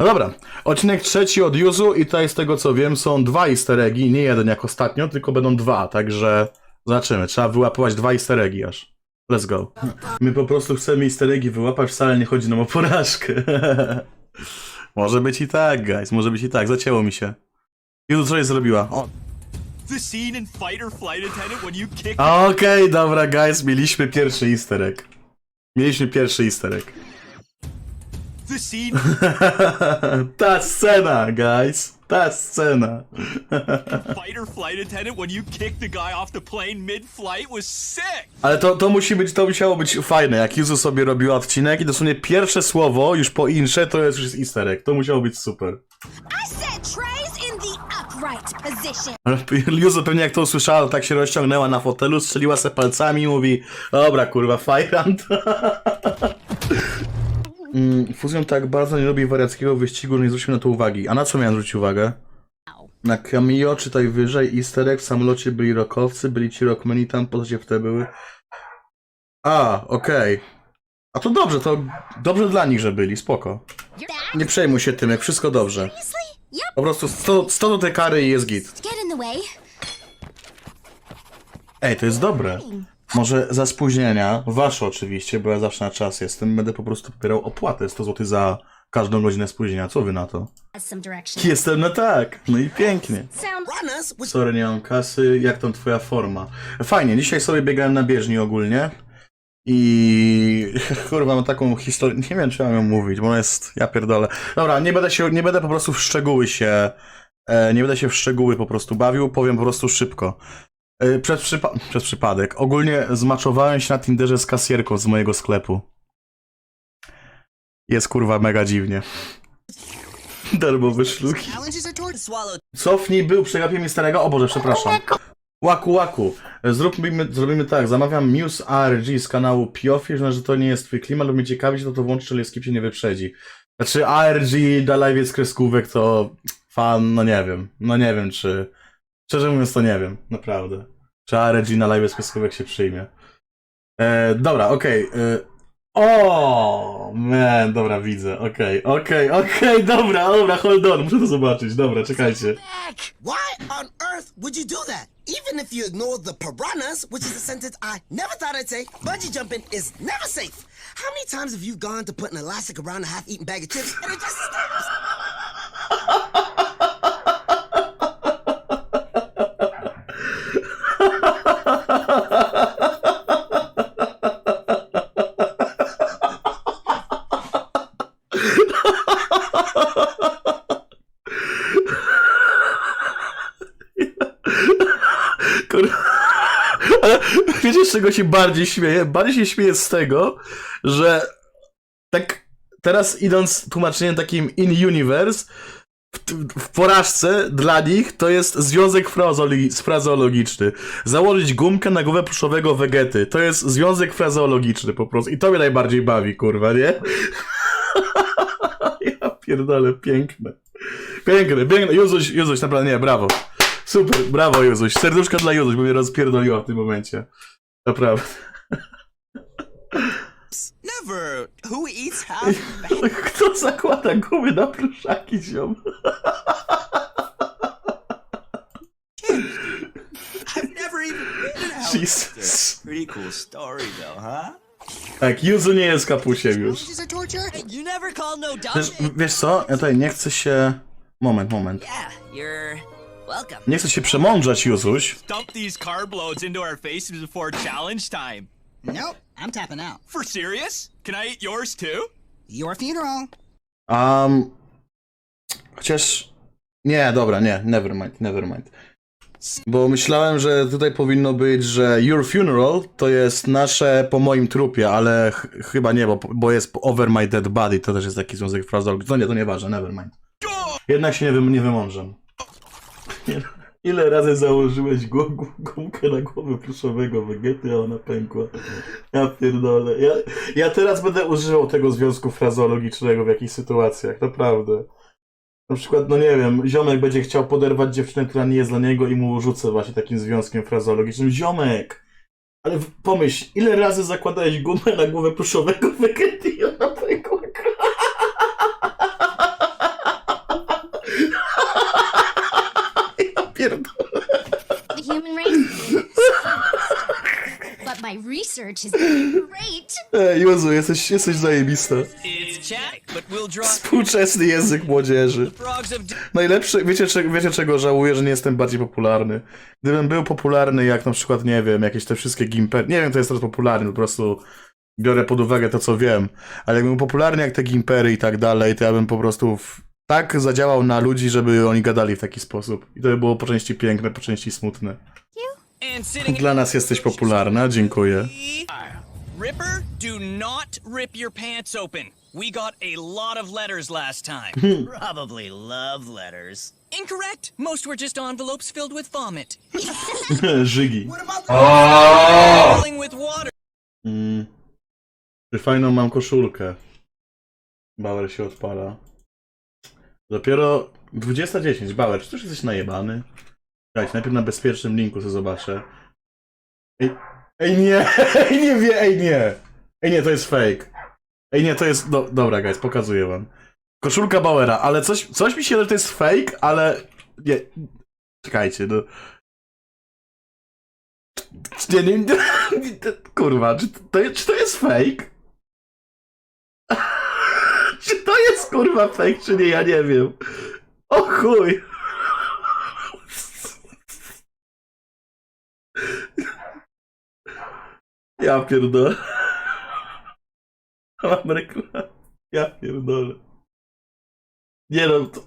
No dobra, odcinek trzeci od Yuzu i tutaj z tego co wiem są dwa easter eggi, nie jeden jak ostatnio, tylko będą dwa, także zobaczymy. Trzeba wyłapywać dwa easter eggi aż. Let's go. My po prostu chcemy easter eggi wyłapać, wcale nie chodzi nam o porażkę. może być i tak, guys, może być i tak, zacięło mi się. Yuzu, co jest zrobiła? O, Okej, dobra, guys, mieliśmy pierwszy easter egg. Mieliśmy pierwszy easter egg. The scene Ta scena, guys. Ta scena. Fight or Flight Attendant when you kick the guy off the plane mid-flight was sick. Ale to, to musi być, to musiało być fajne, jak Yuzu sobie robiła odcinek i dosłownie pierwsze słowo, już po insze, to jest już easter egg. To musiało być super. I said trays in the upright position. Ale Yuzu pewnie jak to usłyszała, tak się rozciągnęła na fotelu, strzeliła se palcami i mówi Dobra, kurwa, fajrant. Mm, Fuzjon tak bardzo nie lubi wariackiego wyścigu, że nie zwrócił na to uwagi. A na co miałem zwrócić uwagę? Na Cameo, czytaj wyżej, easter egg, w samolocie byli rockowcy, byli ci rockmeni tam, po co się wtedy były? A, okej. A to dobrze, to dobrze dla nich, że byli, spoko. Nie przejmuj się tym, jak wszystko dobrze. Seriously? Yep. Po prostu 100, 100 do tej kary i jest git. Get in the way. Ej, to jest dobre. Może za spóźnienia, wasze oczywiście, bo ja zawsze na czas jestem, będę po prostu pobierał opłatę 100 zł za każdą godzinę spóźnienia. Co wy na to? Jestem na tak. No i pięknie. Sorry, nie mam kasy. Jak tam twoja forma? Fajnie, dzisiaj sobie biegałem na bieżni ogólnie. I kurwa, mam taką historię. Nie wiem, czy mam ją mówić, bo ona jest. Ja pierdolę. Dobra, nie będę się, nie będę po prostu w szczegóły się. E, nie będę się w szczegóły po prostu bawił, powiem po prostu szybko. E, przez, przypa- przez przypadek. Ogólnie zmaczowałem się na Tinderze z kasjerką z mojego sklepu. Jest kurwa mega dziwnie. Darmowe szluki. Cofnij był, przegapiłem mi starego. O Boże, przepraszam. Łaku, łaku. Zróbmy, zrobimy tak. Zamawiam Muse ARG z kanału Piofi, że to nie jest twój klimat, lub mnie ciekawi, to to włączy, czyli skip się nie wyprzedzi. Znaczy ARG da live z kreskówek to fan, no nie wiem. No nie wiem, czy... Szczerze mówiąc, to nie wiem. Naprawdę. Czy ARG na live z kreskówek się przyjmie. E, dobra, okej. e, O, man, dobra, widzę. Okej, okej, okej, dobra, dobra, hold on, muszę to zobaczyć. Dobra, czekajcie. Why on earth would you do that? Even if you ignore the piranhas, which is a sentence I never thought I'd say, bungee jumping is never safe. How many times have you gone to put an elastic around a half-eaten bag of chips and it just snaps? Kur... Ale wiecie, z czego się bardziej śmieję? Bardziej się śmieję z tego, że tak teraz idąc tłumaczeniem takim in-universe, w, w porażce dla nich to jest związek frazeologiczny. Założyć gumkę na głowę pluszowego wegety. To jest związek frazeologiczny po prostu. I to mnie najbardziej bawi, kurwa, nie? ja pierdolę, piękne. Piękne, piękne. Juzuś, Juzuś, naprawdę, nie, brawo. Super, brawo Juzuś. Serduszka dla Juzuś, bo mnie rozpierdoliła w tym momencie. Naprawdę. Never. Who eats half? Kto zakłada gumy na pluszaki, ziom? I've never even been in a Jesus. Pretty cool story though, huh? Tak, Juzu nie jest kapusiem już. Challenges are torture? You never call no Wiesz, dumb. wiesz co? Ja tutaj nie chcę się... Moment, moment. Yeah, you're. Nie chcę się przemądrzać, Juzuś. Dump these carb loads into our faces before challenge time. Nope, I'm tapping out. For serious? Can I eat yours too? Your funeral. Um, chociaż... Nie, dobra, nie. Never mind, never mind. Bo myślałem, że tutaj powinno być, że Your Funeral to jest nasze po moim trupie, ale ch chyba nie, bo, bo jest Over My Dead Body, to też jest taki związek frazeologiczny. No nie, to nieważne, never mind. Jednak się nie, wy nie wymądrzam. Ile razy założyłeś gu- gu- gumkę na głowę pluszowego wegety, a ona pękła? Ja pierdolę. Ja, ja teraz będę używał tego związku frazeologicznego w jakichś sytuacjach, naprawdę. Na przykład, no nie wiem, ziomek będzie chciał poderwać dziewczynę, która nie jest dla niego i mu rzucę właśnie takim związkiem frazeologicznym. Ziomek! Ale pomyśl, ile razy zakładałeś gumę na głowę pluszowego wegety i ona pękła? pierdolę. The human race But my research is great. Ej, Józu, jesteś, jesteś zajebista. Współczesny język młodzieży. Najlepszy, wiecie, wiecie czego żałuję, że nie jestem bardziej popularny. Gdybym był popularny jak na przykład, nie wiem, jakieś te wszystkie gimpery, nie wiem, to jest teraz popularny, po prostu biorę pod uwagę to, co wiem, ale jakbym był popularny jak te gimpery i tak dalej, to ja bym po prostu tak zadziałał na ludzi, żeby oni gadali w taki sposób. I to by było po części piękne, po części smutne. Dla nas jesteś popularna, dziękuję. Ripper, do not rip your pants open. We got a lot of letters last time. Probably love letters. Incorrect. Most were just envelopes filled with vomit. Żygi. With water. Mm. Fajną mam koszulkę. Bauer się odpala. Dopiero 20.10. Bauer, czy też jesteś najebany? Słuchajcie, najpierw na bezpiecznym linku co zobaczę. Ej, ej nie, ej nie wie, ej nie. Ej nie, to jest fake. Ej nie, to jest, do, dobra guys, pokazuję wam. Koszulka Bauera, ale coś, coś mi się, że to jest fake, ale nie. Czekajcie, no. Nie, nie, nie, kurwa, czy to, czy to jest fake? Czy to jest kurwa fake, czy nie, ja nie wiem. O chuj. Ja pierdolę. Mam reklamę. Ja pierdolę. Nie no, to,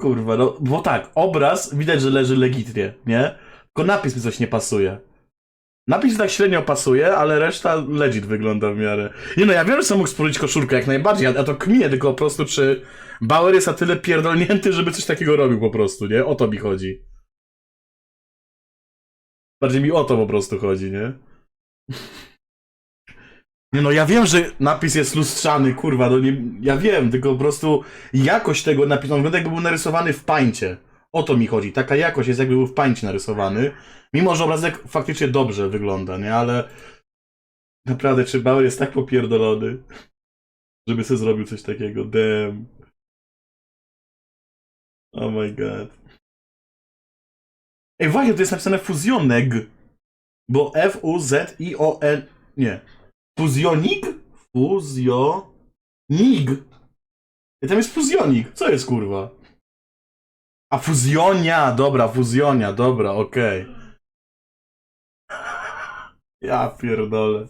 kurwa, no, bo tak, obraz widać, że leży legitnie, nie? Tylko napis mi coś nie pasuje. Napis tak średnio pasuje, ale reszta legit wygląda w miarę. Nie no, ja wiem, że sam mógł spróbować koszulkę jak najbardziej, a to kminie tylko po prostu, czy Bauer jest na tyle pierdolnięty, żeby coś takiego robił po prostu, nie? O to mi chodzi. Bardziej mi o to po prostu chodzi, nie? Nie no, ja wiem, że napis jest lustrzany, kurwa, no nie, ja wiem, tylko po prostu jakość tego napisu, on wygląda jakby był narysowany w pańcie. O to mi chodzi, taka jakość jest jakby był w pańcie narysowany. Mimo, że obrazek faktycznie dobrze wygląda, nie? Ale naprawdę, czy Bauer jest tak popierdolony, żeby sobie zrobił coś takiego? Damn. Oh my god. Ej, właśnie, to jest napisane fuzjonek. Bo F-U-Z-I-O-N... Nie. Fuzjonik? Fuzjonig. I tam jest fuzjonik. Co jest, kurwa? A fuzjonia, dobra, fuzjonia, dobra, okej. Ja pierdolę.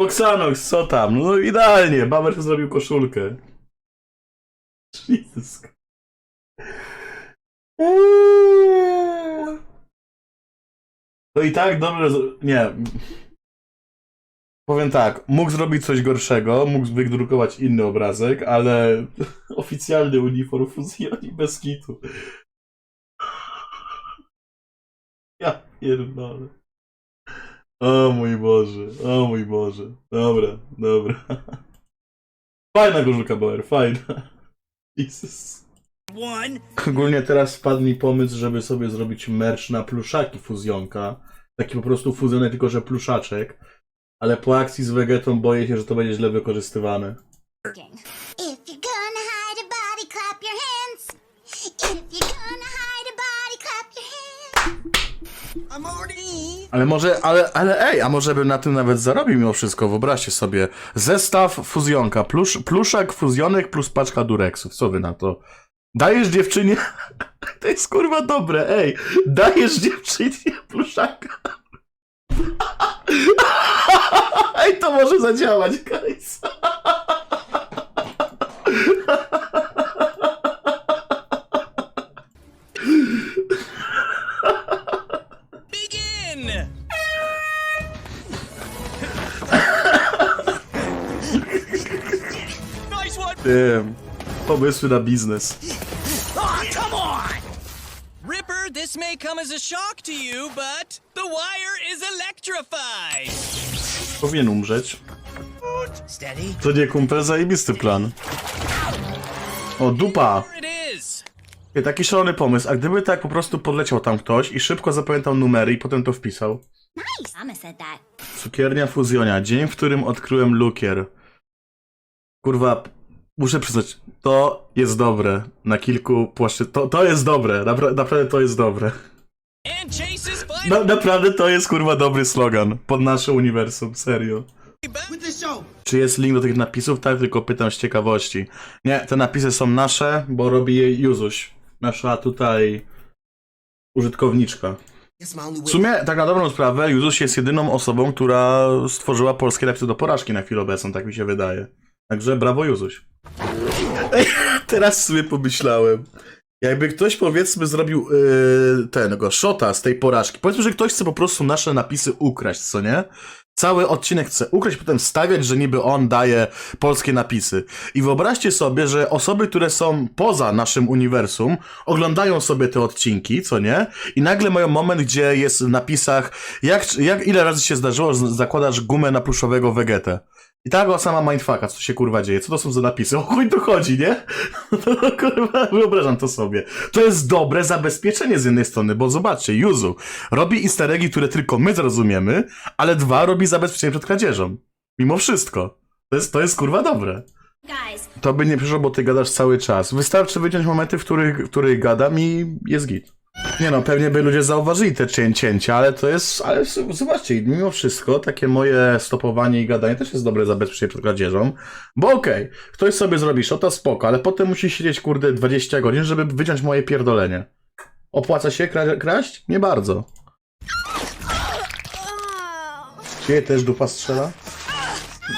Foxanox, co tam? No idealnie, Baber zrobił koszulkę. Jesus. Eee. To i tak dobrze. Nie. Powiem tak, mógł zrobić coś gorszego, mógł wydrukować inny obrazek, ale oficjalny uniform fuzjoni bez kitu. Ja pierdolę. O mój Boże, o mój Boże. Dobra, dobra. Fajna koszulka Bauer, fajna. Jesus. One. Ogólnie teraz wpadł mi pomysł, żeby sobie zrobić merch na pluszaki fuzjonka. Taki po prostu fuzjonek, tylko że pluszaczek. Ale po akcji z Vegetą boję się, że to będzie źle wykorzystywane. Ale może, ale, ale ej, a może bym na tym nawet zarobił mimo wszystko, wyobraźcie sobie. Zestaw fuzjonka, plusz, pluszak fuzjonek plus paczka dureksów, co wy na to? Dajesz dziewczynie, to jest kurwa dobre, ej, dajesz dziewczynie pluszaka. Ej, to może zadziałać, guys. Begin! nice one! Tym, pomysły na biznes. Oh, come on! Ripper, this may come as a shock to you, but the wire is electrified! Powinien umrzeć. To nie kumpel, zajebisty plan. O, dupa. Taki szalony pomysł, a gdyby tak po prostu podleciał tam ktoś i szybko zapamiętał numery i potem to wpisał. Cukiernia Fuzjonia. Dzień, w którym odkryłem lukier. Kurwa, muszę przyznać, to jest dobre. Na kilku płaszczy... To, to jest dobre, Napra naprawdę to jest dobre. Na, naprawdę to jest kurwa dobry slogan pod nasze uniwersum, serio. Czy jest link do tych napisów? Tak, tylko pytam z ciekawości. Nie, te napisy są nasze, bo robi je Juzuś. Nasza tutaj użytkowniczka. W sumie, tak na dobrą sprawę, Juzuś jest jedyną osobą, która stworzyła polskie napisy do porażki na chwilę obecną, tak mi się wydaje. Także brawo Juzuś. Ej, teraz sobie pomyślałem. Jakby ktoś powiedzmy zrobił yy, ten, go, shota z tej porażki. Powiedzmy, że ktoś chce po prostu nasze napisy ukraść, co nie? Cały odcinek chce ukraść, potem stawiać, że niby on daje polskie napisy. I wyobraźcie sobie, że osoby, które są poza naszym uniwersum, oglądają sobie te odcinki, co nie? I nagle mają moment, gdzie jest w napisach, jak, jak ile razy się zdarzyło, że zakładasz gumę na pluszowego wegetę. I o sama mindfucka, co się kurwa dzieje, co to są za napisy? O chuj tu chodzi, nie? No kurwa, wyobrażam to sobie. To jest dobre zabezpieczenie z jednej strony, bo zobaczcie, Yuzu robi easter eggi, które tylko my zrozumiemy, ale dwa robi zabezpieczenie przed kradzieżą. Mimo wszystko. To jest, to jest kurwa dobre. To by nie przyszło, bo ty gadasz cały czas. Wystarczy wyciąć momenty, w których, w których gadam i jest git. Nie no, pewnie by ludzie zauważyli te cię- cięcia, ale to jest, ale zobaczcie, mimo wszystko takie moje stopowanie i gadanie też jest dobre zabezpieczenie przed kradzieżą, bo okej, ktoś sobie zrobi shota, spoko, ale potem musi siedzieć kurde 20 godzin, żeby wyciąć moje pierdolenie. Opłaca się kra- kraść? Nie bardzo. Ciebie też dupa strzela?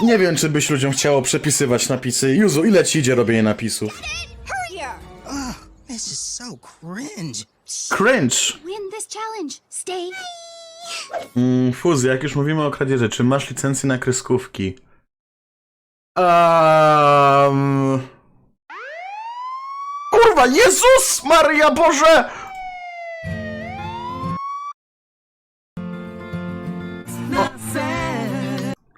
Nie wiem, czy byś ludziom chciało przepisywać napisy. Juzu, ile ci idzie robienie napisów? This is so cringe. Cringe! win this challenge. Stay. Mm, fuzja, jak już mówimy o kradzieży, czy masz licencję na kreskówki? Um... Kurwa, Jezus Maria Boże!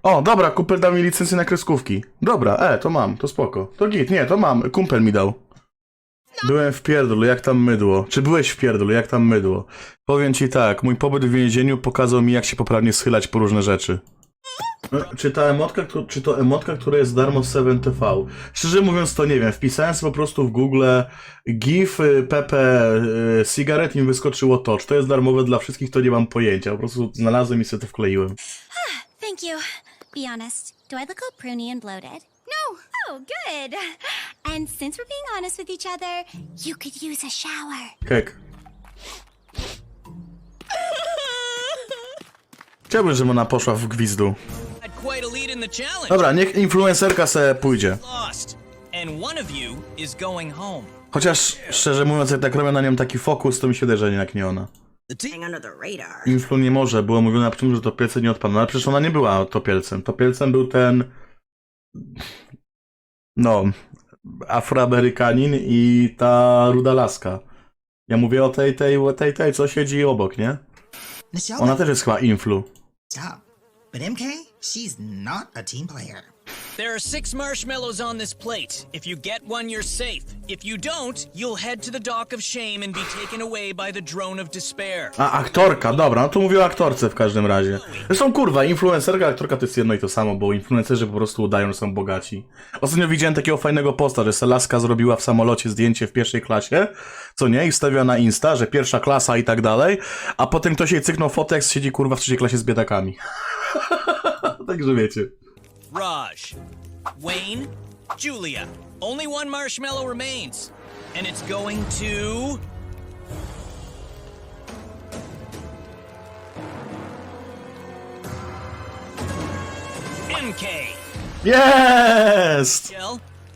O, dobra, kumpel dał mi licencję na kreskówki. Dobra, e, to mam, to spoko. To git, nie, to mam, kumpel mi dał. Byłem w pierdolu, jak tam mydło. Czy byłeś w pierdolu, jak tam mydło? Powiem ci tak, mój pobyt w więzieniu pokazał mi, jak się poprawnie schylać po różne rzeczy. E, Czy ta emotka, czy to emotka, która jest darmo z 7TV? Szczerze mówiąc, to nie wiem. Wpisałem sobie po prostu w Google GIF y, Pepe y, Cigarette i mi wyskoczyło to. Czy to jest darmowe dla wszystkich, to nie mam pojęcia. Po prostu znalazłem i sobie to wkleiłem. Thank you. Be honest. Do I look all pruny and bloated? No. Oh, good. And since we're being honest with each other, you could use a shower. Kek. Chciałbym, żeby ona poszła w gwizdu. had quite a lead in the challenge. Dobra, niech influencerka se pójdzie. Lost. And one of you is going home. Chociaż, szczerze mówiąc, jak tak robią na nią taki fokus, to mi się wydaje, że jednak nie ona. under the radar. Influ nie może, było mówione na początku, że topielce nie odpadną, ale przecież ona nie była topielcem. Topielcem był ten... No... Afroamerykanin i ta ruda laska. Ja mówię o tej, tej, tej, tej, co siedzi obok, nie? Ona też jest chyba influ. stop. But MK, she's not a team player. There are six marshmallows on this plate. If you get one, you're safe. If you don't, you'll head to the dock of shame and be taken away by the drone of despair. A, aktorka, dobra, no to mówię o aktorce w każdym razie. Zresztą kurwa, influencerka, aktorka to jest jedno i to samo, bo influencerzy po prostu udają, że są bogaci. Ostatnio widziałem takiego fajnego posta, że Selaska zrobiła w samolocie zdjęcie w pierwszej klasie, co nie, i wstawiła na Insta, że pierwsza klasa i tak dalej, a potem ktoś jej cyknął fotę, jak siedzi kurwa w trzeciej klasie z biedakami. Także wiecie. Raj, Wayne, Julia. Only one marshmallow remains. And it's going to. MK. Jest!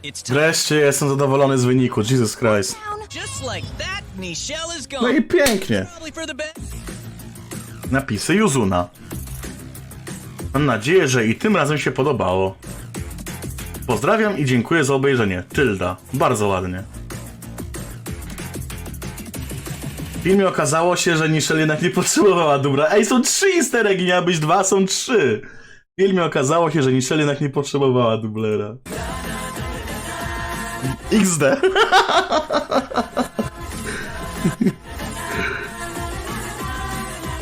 It's time. Wreszcie jestem zadowolony z wyniku, Jesus Christ. Just like that, Nichelle is No gone. i pięknie. Napisy Juzuna. Mam nadzieję, że i tym razem się podobało. Pozdrawiam i dziękuję za obejrzenie. Tylda. Bardzo ładnie. W filmie okazało się, że Nichelle jednak nie potrzebowała dubla. Ej, są trzy easter eggi, miały być dwa, są trzy. W filmie okazało się, że Nichelle jednak nie potrzebowała dublera. XD.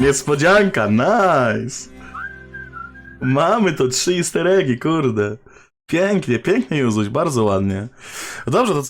Niespodzianka, nice! Mamy to trzy easter eggi, kurde. Pięknie, pięknie Juzuś, bardzo ładnie. Dobrze, to